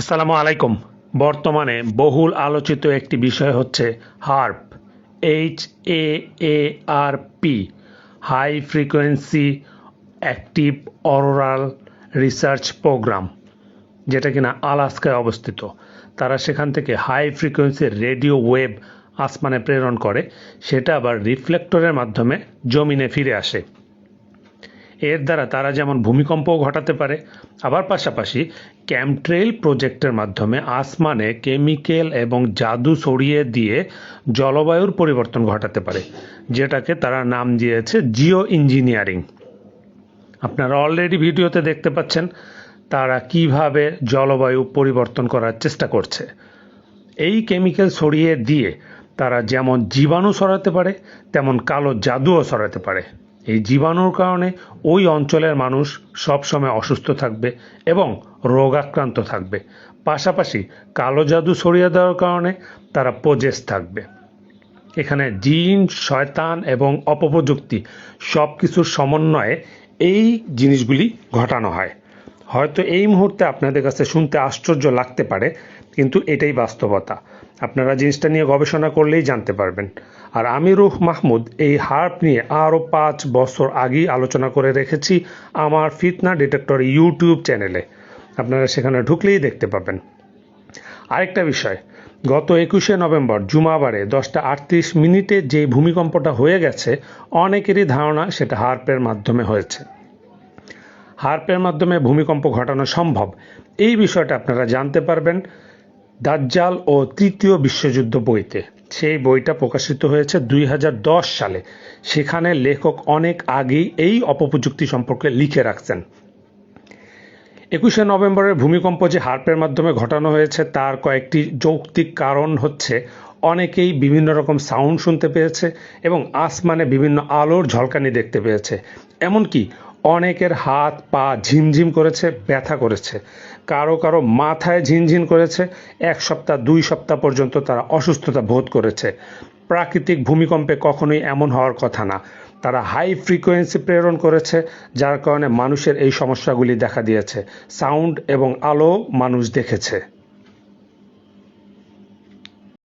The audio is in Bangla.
আসসালামু আলাইকুম। বর্তমানে বহুল আলোচিত একটি বিষয় হচ্ছে HAARP H A A R P high frequency active auroral research program, যেটা কিনা আলাস্কায় অবস্থিত। তারা সেখান থেকে হাই ফ্রিকোয়েন্সির রেডিও ওয়েভ আসমানে প্রেরণ করে, সেটা আবার রিফ্লেক্টরের মাধ্যমে জমিনে ফিরে আসে। এর দ্বারা তারা যেমন ভূমিকম্পও ঘটাতে পারে, আবার পাশাপাশি ক্যামট্রেল প্রজেক্টের মাধ্যমে আসমানে কেমিক্যাল এবং জাদু ছড়িয়ে দিয়ে জলবায়ুর পরিবর্তন ঘটাতে পারে, যেটাকে তারা নাম দিয়েছে জিও ইঞ্জিনিয়ারিং। আপনারা অলরেডি ভিডিওতে দেখতে পাচ্ছেন তারা কীভাবে জলবায়ু পরিবর্তন করার চেষ্টা করছে। এই কেমিক্যাল ছড়িয়ে দিয়ে তারা যেমন জীবাণু সরাতে পারে, তেমন কালো জাদুও সরাতে পারে। এই জীবাণুর কারণে ওই অঞ্চলের মানুষ সবসময় অসুস্থ থাকবে এবং রোগাক্রান্ত থাকবে। পাশাপাশি কালো জাদু ছড়িয়ে দেওয়ার কারণে তারা পজেস থাকবে। এখানে জিন, শয়তান এবং অপপ্রযুক্তি সব কিছুর সমন্বয়ে এই জিনিসগুলি ঘটানো হয়। হয়তো এই মুহূর্তে আপনাদের কাছে শুনতে আশ্চর্য লাগতে পারে কিন্তু এটাই বাস্তবতা। আপনারা জিনিসটা নিয়ে গবেষণা করলেই জানতে পারবেন। আর আমি রুহ মাহমুদ এই হার্প নিয়ে আরও পাঁচ বছর আগেই আলোচনা করে রেখেছি আমার ফিতনা ডিটেক্টর ইউটিউব চ্যানেলে। আপনারা সেখানে ঢুকলেই দেখতে পাবেন। আরেকটা বিষয়, গত একুশে নভেম্বর জুমাবারে দশটা আটত্রিশ মিনিটে যে ভূমিকম্পটা হয়ে গেছে, অনেকেরই ধারণা সেটা হার্পের মাধ্যমে হয়েছে। হার্পের মাধ্যমে ভূমিকম্প ঘটানো সম্ভব। এই বিষয়টা আপনারা জানতে পারবেন। দাজ্জাল ও তৃতীয় বিশ্বযুদ্ধ বইতে। সেই বইটা প্রকাশিত হয়েছে দুই হাজার দশ সালে। সেখানে লেখক অনেক আগেই এই অপপ্রযুক্তি সম্পর্কে লিখে রাখছেন। একুশে নভেম্বরের ভূমিকম্প যে হার্পের মাধ্যমে ঘটানো হয়েছে, তার কয়েকটি যৌক্তিক কারণ হচ্ছে, অনেকেই বিভিন্ন রকম সাউন্ড শুনতে পেয়েছে এবং আসমানে বিভিন্ন আলোর ঝলকানি দেখতে পেয়েছে। এমনকি অনেকের হাত, পা ঝিমঝিম করেছে, ব্যথা করেছে। কারও কারও মাথায় ঝিনঝিন করেছে। এক সপ্তাহ, দুই সপ্তাহ পর্যন্ত তারা অসুস্থতা বোধ করেছে। প্রাকৃতিক ভূমিকম্পে কখনোই এমন হওয়ার কথা না। তারা হাই ফ্রিকোয়েন্সি প্রেরণ করেছে, যার কারণে মানুষের এই সমস্যাগুলি দেখা দিয়েছে। সাউন্ড এবং আলো মানুষ দেখেছে।